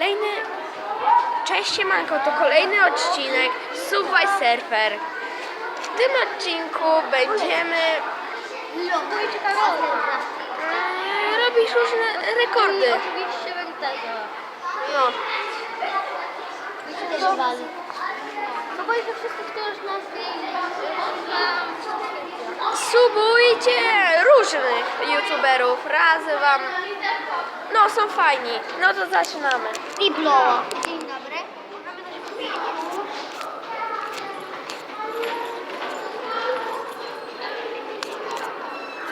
kolejny... Cześć siemanko, to kolejny odcinek Subway Surfer. W tym odcinku będziemy e, robić różne rekordy. Oczywiście. No, subujcie różnych youtuberów, razy wam... No, są fajni. No to zaczynamy. I blowa. Dzień dobry.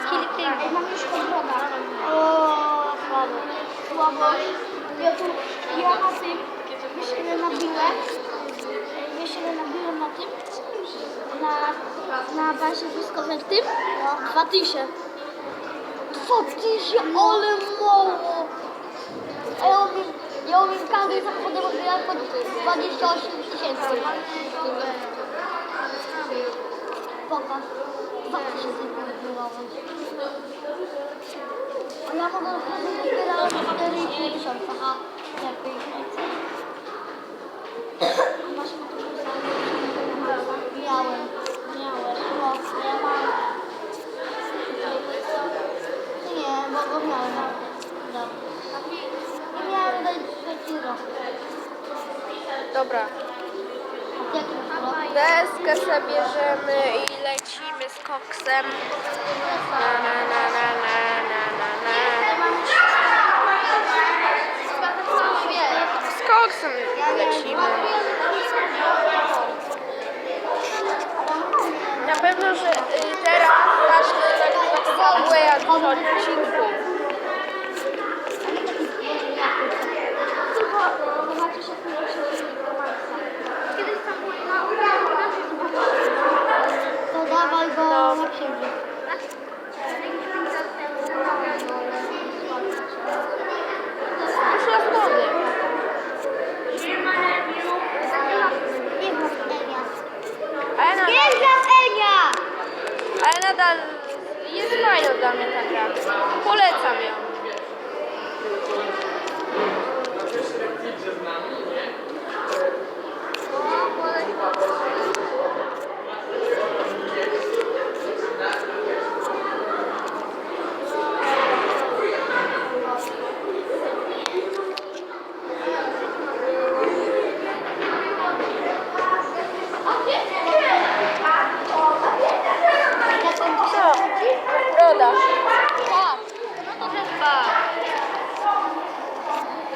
Skill King. Mam już. O, słabo. Słabo. Ja tu, ja na tym, wiesz ile nabiłem? Wiesz ile nabiłem na tym? Na, na bazie wojskowej w tym? No. Dwa tysiące. Dwa tysiące, ale mało. A ja umiem, ja umiem każdy samochodem odbierać po 28 tysięcy. Pokaż. 2 tysiące odbierałem. A ja mogę odbierać 4,5 tysiąca. A, lepiej. A masz motoryzację? Miałem. Miałem. No, ja mam. Nie, bo go miałem. Dobra. Nie miałem dać trzeciego. Dobra. Deskę sobie bierzemy i lecimy z koksem. Na, na, na, na, na, na, na. Z koksem lecimy. Na pewno, że y, teraz zacznę nagrywać Subwaya w odcinku. To dawaj go na księżyc. Już na wody. Nie ma Enia. Ale nadal, Nie znam Enia! ale nadal jest fajna dla mnie ta gra. Polecam ją. Co? Broda. Tak. No to też dwa.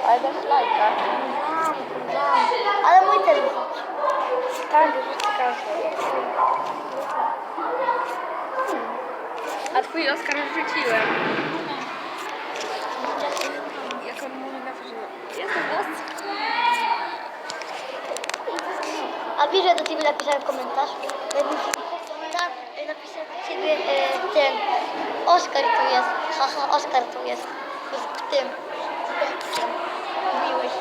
Ale też lajka. Ale mój też Każdy rzuci każdy. A twój Oskar rzuciłem. Jak on mówi na przykład. Jestem. A wiesz, że do ciebie napisałem komentarz? Tak, napisałem do ciebie e, ten Oskar tu jest. Haha, Oskar tu jest. W tym. Miłeś.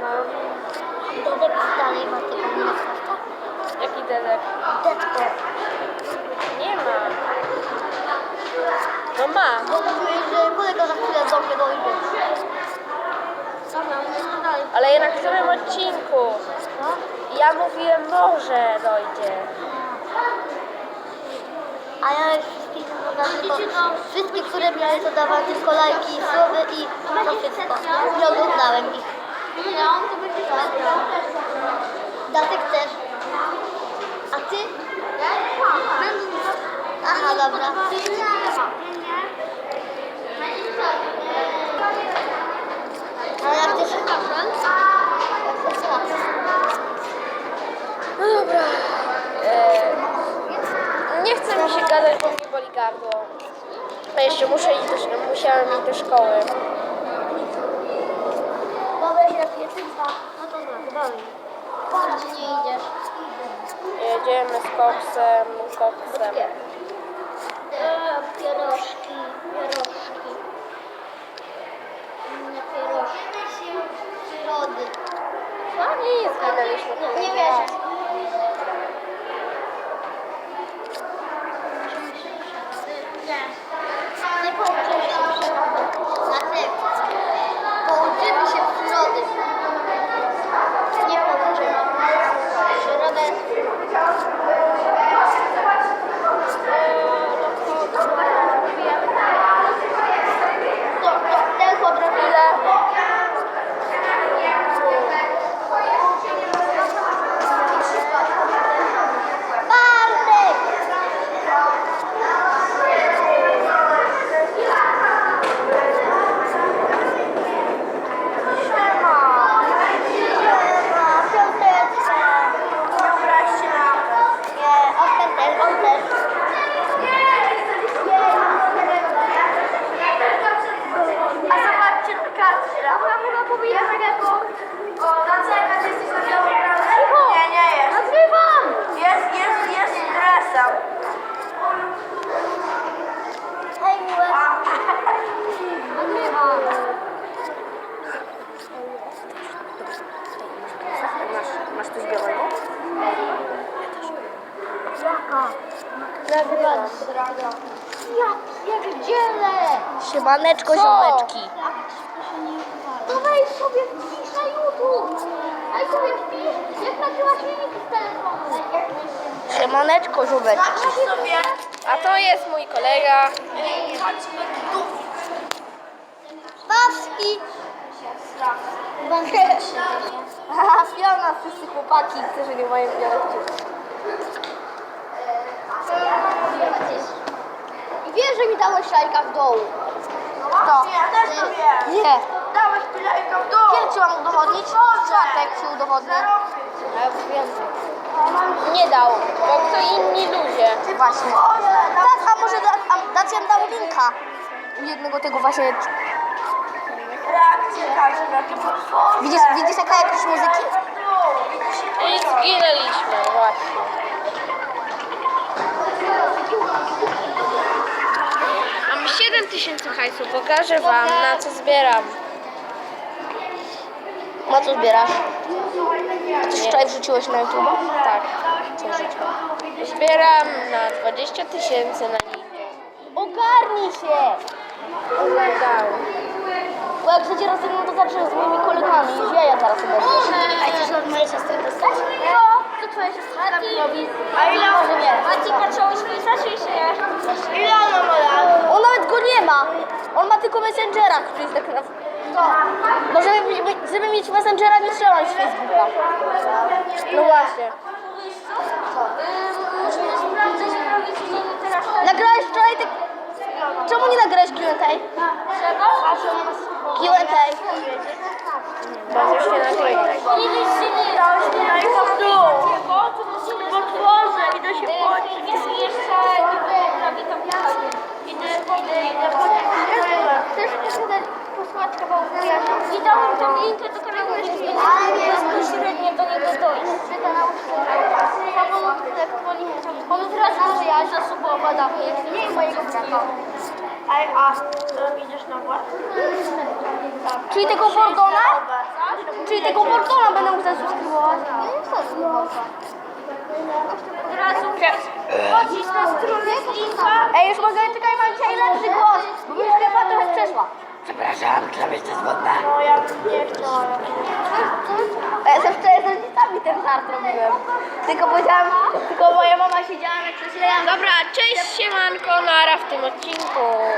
No. Dedek dalej ma tego Minecrafta. Jaki dedek? Detko. Nie ma. No ma. Bo mówiłeś, że kolega Dobra, no dalej. Ale jednak w samym odcinku. No? Ja mówiłem może dojdzie. A ja oglądam tylko wszystkie, które miały to dawać tylko lajki, słowy i to wszystko. Nie oglądałem ich. Datek też. A ty? Aha, dobra. Ale jak ty się No dobra. E, nie chce mi się gadać, bo mnie boli gardło. Jeszcze muszę iść do, musiałem iść do szkoły. Dobra, się napiję tylko. No to dobra, dalej. Patrz, nie idziesz. Jedziemy z koksem, koksem. Eee, pierożki, pierożki. Nie pierożki. Przyrody. No nic, gadaliśmy Nie, tutaj. nie wierzę. Nie. Nie powiem, że się Znaczy, powiedzieć takiego. O, na co jaka ty jesteś na białym Cicho! Nie, nie jest. Nagrywam! Jest, jest, jest Nagrywam. Masz, masz coś białego? Jaka? Nagrywam. Ja pierdzielę! Siemaneczko, Co? ziomeczki. Wejdź sobie wpisz na YouTube. Daj sobie wpisz, jak nagrywasz filmiki z telefonu. Patrz sobie. A to jest mój kolega. Bawski! Haha, piona, wszyscy chłopaki, którzy nie mają pianki. I wiesz, że mi dałeś szajka w dołu. Kto? Ja też to wiem. Nie. Dałeś pilejka w dół. Kiedy ci mam udowodnić? Czwartek ci udowodnię. Ja już wiem. Nie dał, bo kto inni ludzie. Właśnie. Tak, a może da, a Dacjan dał linka. Jednego tego właśnie. Widzisz, widzisz jaka jakość muzyki? I zginęliśmy właśnie. Mam 7 tysięcy hajsu, pokażę wam na co zbieram. Na co zbierasz? Coś wczoraj wrzuciłeś na YouTube? Tak, co wrzuciłem. Zbieram na 20 tysięcy na ninja. Ogarnij się! Oglądałem. Bo jak będzie rozmawiał, to zawsze z moimi kolegami. Już ja zaraz obejrzę. A chcesz od mojej siostry dostać? No, to twoja siostra tak robi. A ile Może wie. Maci patrzyłeś pisać i się Ile ona ma lat? On nawet go nie ma. On ma tylko Messengera, który jest tak na... No żeby, żeby mieć Messengera nie trzeba mieć Facebooka. No właśnie. Nagrałeś wczoraj ty... Czemu nie nagrałeś Q&A? Q&A. Bo nagrywaj. Mieliście nie dałeś w dół. Dałem tą linkę nie Ale nie bezpośrednio do niego dojść. On od razu może Jasia subowa da. Nie mojego brata. A to idziesz na włas? Czyli tego Bordona? Czyli tego Bordona będę mógł zasubskrybować. Od razu chodzisz na stronę z linka. Ej, już mogę, czekaj, mam dzisiaj lepszy głos, bo już chyba trochę przeszła. No ja bym nie chciała. A ja zawsze z rodzicami ten żart robiłem. Tylko powiedziałam, tylko moja mama siedziała na krześle. Dobra, cześć siemanko, nara w tym odcinku.